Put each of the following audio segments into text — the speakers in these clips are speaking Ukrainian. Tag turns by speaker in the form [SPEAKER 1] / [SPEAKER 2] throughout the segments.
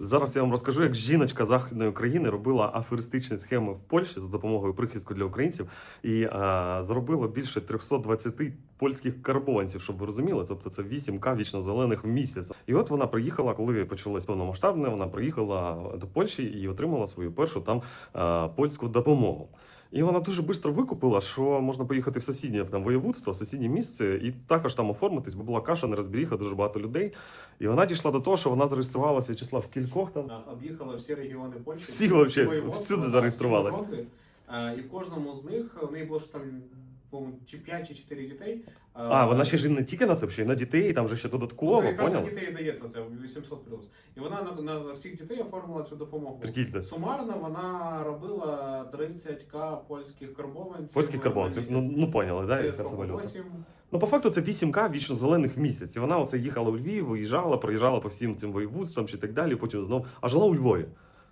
[SPEAKER 1] Зараз я вам розкажу, як жіночка західної України робила аферистичні схеми в Польщі за допомогою прихистку для українців і е, заробила більше 320 польських карбованців, щоб ви розуміли. Тобто це 8К вічно зелених в місяць. І от вона приїхала, коли почалось повномасштабне, вона приїхала до Польщі і отримала свою першу там е, польську допомогу. І вона дуже швидко викупила, що можна поїхати в сусіднє там воєводство, в сусіднє місце, і також там оформитись, бо була каша, нерозберіха, дуже багато людей. І вона дійшла до того, що вона зареєструвалася В'ячеслав в скількох там.
[SPEAKER 2] Да, Об'їхала всі регіони Польщі.
[SPEAKER 1] Всі вообще, всюди
[SPEAKER 2] фронти. Е, І в кожному з них у неї було що там, по-моєму, чи 5 чи 4 дітей. Е,
[SPEAKER 1] А, вона ще ж не тільки на себе, ще й на дітей, там же ще додатково,
[SPEAKER 2] це якраз на дітей дається, це 800 плюс. І вона на, на, на всіх дітей оформила цю допомогу.
[SPEAKER 1] Прикиньте.
[SPEAKER 2] Сумарно вона робила 30к польських карбованців.
[SPEAKER 1] Польських карбонців.
[SPEAKER 2] на
[SPEAKER 1] Ну, ну поняли, да,
[SPEAKER 2] Це
[SPEAKER 1] яка це валюта.
[SPEAKER 2] восім?
[SPEAKER 1] Ну, по факту, це 8К вічно зелених в місяць. І вона оце їхала у Львів, виїжджала, проїжджала по всім цим воєводствам чи так далі, потім знов, а жила у Львові.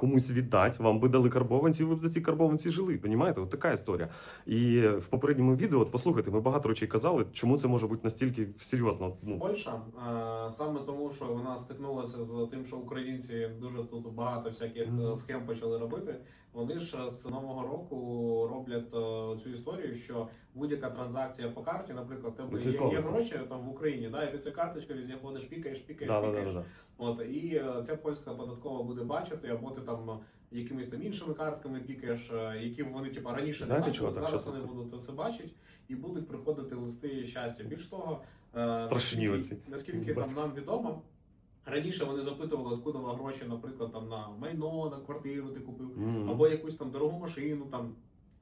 [SPEAKER 1] Комусь віддати, вам би дали карбованці, ви б за ці карбованці жили. Понімаєте? От така історія. І в попередньому відео, от послухайте, ми багато речей казали, чому це може бути настільки серйозно. Ну,
[SPEAKER 2] Польща е, саме тому, що вона стикнулася з тим, що українці дуже тут багато всяких е, схем почали робити. Вони ж з нового року роблять е, цю історію, що будь-яка транзакція по карті, наприклад, тебе є, є гроші там в Україні, да, і ти цю карточку везде ходиш, пікаєш, пікаєш,
[SPEAKER 1] да, да,
[SPEAKER 2] пікаєш.
[SPEAKER 1] да, да.
[SPEAKER 2] От і е, ця польська податкова буде бачити, або ти там е, якимись там іншими картками пікаєш, е, які вони типа раніше
[SPEAKER 1] Знаєте,
[SPEAKER 2] не
[SPEAKER 1] чого
[SPEAKER 2] бачили,
[SPEAKER 1] так?
[SPEAKER 2] зараз вони будуть це все бачити і будуть приходити листи щастя. Більш того,
[SPEAKER 1] Страшні
[SPEAKER 2] наскільки-
[SPEAKER 1] оці.
[SPEAKER 2] наскільки там нам відомо. Раніше вони запитували, откуда гроші, наприклад, там на майно, на квартиру ти купив,
[SPEAKER 1] Мгм.
[SPEAKER 2] або якусь там дорогу машину, там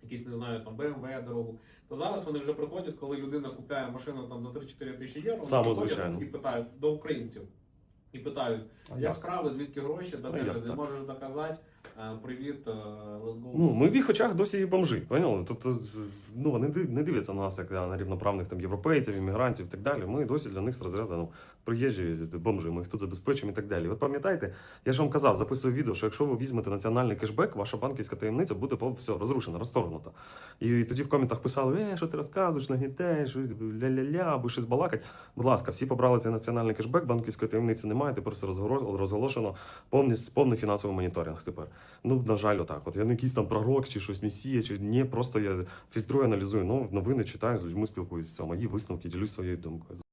[SPEAKER 2] якісь не знаю, там BMW дорогу. То зараз вони вже приходять, коли людина купляє машину там за 3-4 тисячі євро, вони приходять і питають до українців. І питають, як справи, звідки гроші, де
[SPEAKER 1] А
[SPEAKER 2] ти не можеш доказати. Привіт, go.
[SPEAKER 1] Ну, ми в їх очах досі є бомжи, поняли? Тобто, ну, вони не дивляться на нас як на рівноправних там європейців, іммігрантів і так далі. Ми досі для них з розряду ну, приїжджі бомжи, ми їх тут забезпечимо і так далі. От пам'ятаєте, я ж вам казав, записую відео, що якщо ви візьмете національний кешбек, ваша банківська таємниця буде по- все розрушена, розторгнута. І тоді в коментах писали, е, що ти розказуєш, нагнітаєш, ля-ля-ля, або щось балакать. Будь ласка, всі побрали цей національний кешбек, банківської таємниці немає, тепер все розголошено повністю повний фінансовий моніторинг тепер. Ну, на жаль, отак. От я не якийсь там пророк чи щось місія, чи ні, просто я фільтрую, аналізую ну, новини, читаю, з людьми спілкуюся, мої висновки, ділюсь своєю думкою.